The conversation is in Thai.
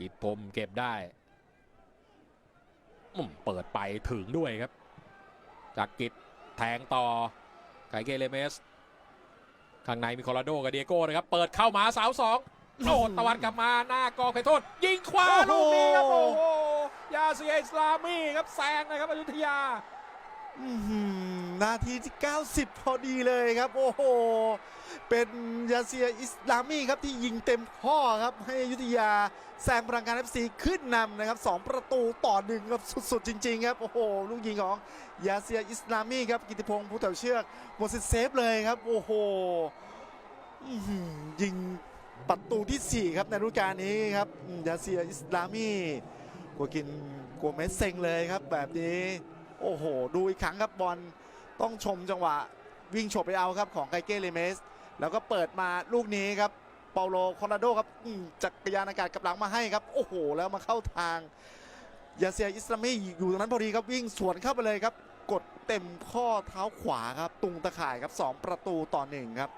กิจพรมเก็บได้อืมเปิดไปถึงด้วยครับ จากกิจแทงต่อไกเกเลเมส ข้างในมีโคลราโดกับเดียโก้นะครับ เปิดเข้ามาเสาสองโอ้ตะวันกลับมาหน้ากองไขโทษ ยิงขวาโอ้ลูโหกนี้ครับโอ้โหยาเซียอิสลามีครับแซงนะครับอยุธยาอื้อหือ นาทีที่ 90 พอดีเลยครับ โอ้โห เป็นยาเซียอิสลามีครับที่ยิงเต็มข้อครับ ให้อยุธยาแซงพลังงาน FC ขึ้นนำนะครับ 2 ประตูต่อหนึ่งครับสุดๆ จริง ๆ ครับ โอ้โห ลูกยิงของยาเซียอิสลามีครับ กิติพงศ์ผู้แถวเชือกหมดสิทธิ์เซฟเลยครับ โอ้โหยิงประตูทีสี่4 ครับในฤดูกาลนี้ครับยาเซียอิสลามีกัวกินกัวเมสเซ็งเลยครับแบบนี้ อ้โห ดูอีกครั้งครับบอลต้องชมจังหวะ วิ่งฉบไปเอาครับของไกเก้เลเมส แล้วก็เปิดมาลูกนี้ครับเปาโลคอนาโดครับจักรยานอากาศกับหลังมาให้ครับ โอ้โห แล้วมาเข้าทางยาเซียอิสลามีอยู่ตรงนั้นพอดีครับวิ่งสวนเข้าไปเลยครับ กดเต็มข้อเท้าขวาครับ ตุงตะข่ายครับ 2 ประตูต่อหนึ่งครับ